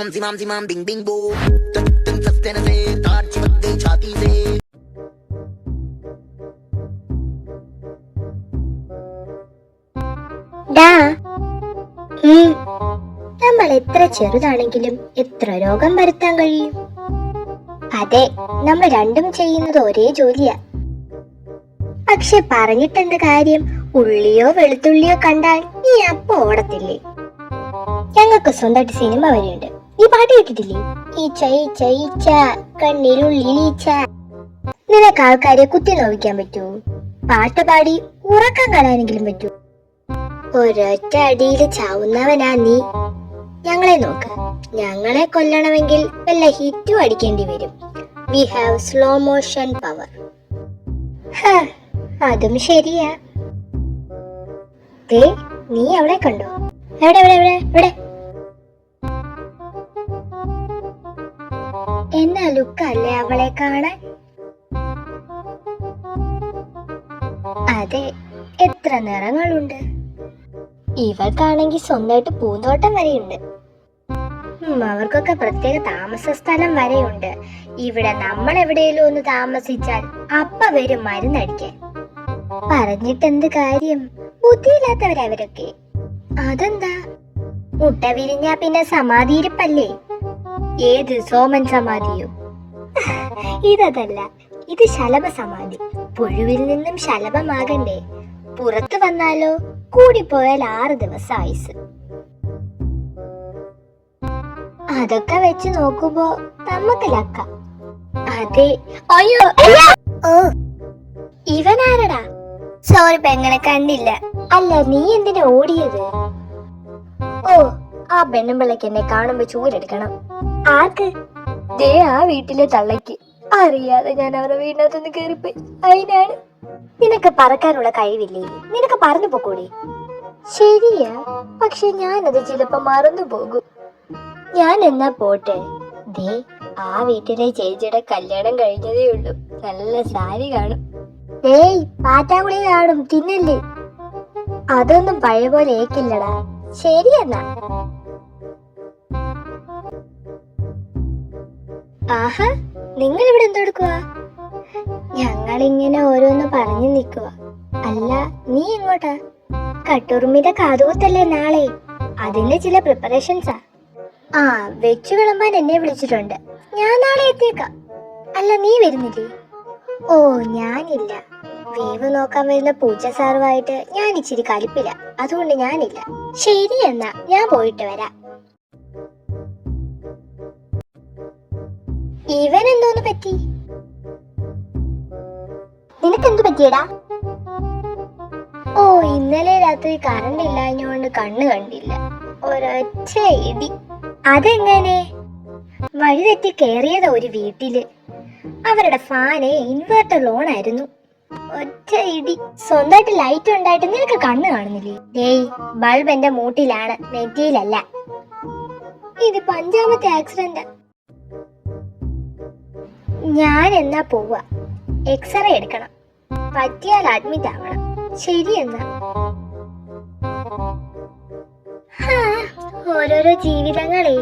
ओम जिमाम जिमाम Bing Bing बो तक तक सस्ते से तार चिपक गई छाती से ഡാ ഉം. നമ്മൾ എത്ര ചെറുതാണെങ്കിലും എത്ര രോഗം വരുത്താൻ കഴിയും അതെ നമ്മൾ രണ്ടും ചെയ്യുന്നത് ഒരേ ജോലിയാ പക്ഷെ പറഞ്ഞിട്ടെന്ത് കാര്യം ഉള്ളിയോ വെളുത്തുള്ളിയോ കണ്ടാൽ നീ അപ്പൊ ഓടത്തില്ലേ ഞങ്ങൾക്ക് സ്വന്തമായിട്ട് സിനിമ വരെയുണ്ട് ഈ പാട്ട് കേട്ടിട്ടില്ലേ നിനക്ക് ആൾക്കാരെ കുത്തി നോവിക്കാൻ പറ്റൂ. പാട്ട് പാടി ഉറക്കം കളയാനെങ്കിലും പറ്റൂ. ഒരൊറ്റ അടിയിൽ ചാവുന്നവനാ നീ. ഞങ്ങളെ നോക്ക. ഞങ്ങളെ കൊല്ലണമെങ്കിൽ വല്ല ഹിറ്റും അടിക്കേണ്ടി വരും. We have slow motion power അതും ശരിയാ. നീ അവിടെ കണ്ടോ? എവിടെ എവിടെ എവിടെ എവിടെ? ലുക്കല്ലേ അവളെ കാണാൻ? അതെ എത്ര നിറങ്ങളുണ്ട്. ഇവൾക്കാണെങ്കിൽ സ്വന്തമായിട്ട് പൂന്തോട്ടം വരെയുണ്ട്. അവർക്കൊക്കെ പ്രത്യേക താമസ സ്ഥലം വരെയുണ്ട്. ഇവിടെ നമ്മൾ എവിടെയെങ്കിലും ഒന്ന് താമസിച്ചാൽ അപ്പ വരും മരുന്നടിക്കാൻ. പറഞ്ഞിട്ട് എന്ത് കാര്യം? ബുദ്ധിയില്ലാത്തവരവരൊക്കെ. അതെന്താ? മുട്ട വിരിഞ്ഞാ പിന്നെ സമാധിയിരിപ്പല്ലേ ഏത് സോമൻ സമാധിയോ? ഇതല്ല ഇത് ശലഭ സമാധി. പുഴുവിൽ നിന്നും ശലഭമാകണ്ടേ പുറത്തു വന്നാലോ കൂടിപ്പോയാൽ ആറ് ദിവസം ആയുസ്. അതൊക്കെ വെച്ച് നോക്കുമ്പോ നമുക്ക് ലക്ക. അതെ അയ്യോ! ഓ ഇവനാരടാ? സോറി പെങ്ങളെ കണ്ടില്ല. അല്ല നീ എന്തിനാ ഓടിയത്? ഓ ആ പെണ്ണുമ്പിള്ളക്ക് എന്നെ കാണുമ്പോ ചൂരെടുക്കണം ആർക്ക്? ദേ ആ വീട്ടിലെ തള്ളയ്ക്ക്. അറിയാതെ ഞാൻ അവരുടെ വീടിനകത്തുനിന്ന് കയറിപ്പോയി അതിനാണ് നിനക്ക് പറക്കാനുള്ള കഴിവില്ലേ? നിനക്ക് പറഞ്ഞു പോക്കൂടെ. ശരിയാ. പക്ഷെ ഞാനത് ചിലപ്പോ മറന്നു പോകും. ഞാൻ എന്നാ പോട്ടെ? ദേ ആ വീട്ടിലെ ചേച്ചിയുടെ കല്യാണം കഴിഞ്ഞതേ ഉള്ളൂ. നല്ല സാരി കാണും. ഏയ് പാറ്റാകുളി കാണും. തിന്നല്ലേ? അതൊന്നും പഴയ പോലെ ഏക്കില്ലടാ. ശരി ആഹാ നിങ്ങൾ ഇവിടെ എന്തെടുക്കുക ഞങ്ങളിങ്ങനെ ഓരോന്ന് പറഞ്ഞു നിൽക്കുക അല്ല നീ എങ്ങോട്ടാ? കട്ടുറുമ്മിന്റെ കാതുകൊത്തല്ലേ നാളെ? അതിന്റെ ചില പ്രിപ്പറേഷൻസാ. ആ വെച്ചു വിളമ്പാൻ എന്നെ വിളിച്ചിട്ടുണ്ട്. ഞാൻ നാളെ എത്തിയേക്കാം. അല്ല നീ വരുന്നില്ലേ? ഓ ഞാനില്ല. വേവ് നോക്കാൻ വരുന്ന പൂച്ച സാറുമായിട്ട് ഞാൻ ഇച്ചിരി കലിപ്പില്ല. അതുകൊണ്ട് ഞാനില്ല. ശരി എന്നാ ഞാൻ പോയിട്ട് വരാം. ഇവൻ എന്തോന്ന് പറ്റി? നിനക്കെന്തു പറ്റിയടാ? ഓ ഇന്നലെ രാത്രി കറണ്ട് ഇല്ലാഞ്ഞോണ്ട് കണ്ണ് കണ്ടില്ല. ഒരൊറ്റ ഇടി. അതെങ്ങനെ? വഴി തെറ്റി കേറിയതാ ഒരു വീട്ടിൽ. അവരുടെ ഫാന് ഇൻവേർട്ടർ ലോൺ ആയിരുന്നു ഒറ്റ ഇടി. സ്വന്തമായിട്ട് ലൈറ്റ് ഉണ്ടായിട്ട് നിനക്ക് കണ്ണ് കാണുന്നില്ലേ? ഡേയ് ബൾബ് എന്റെ മൂട്ടിലാണ് നെറ്റിയിലല്ല. ഇത് പഞ്ചാമത്തെ ആക്സിഡന്റ് ഞാൻ എന്നാ പോവുക? എക്സ്റേ എടുക്കണം. പറ്റിയാൽ അഡ്മിറ്റ് ആവണം. ശരി എന്നാ ഓരോരോ ജീവിതങ്ങളെ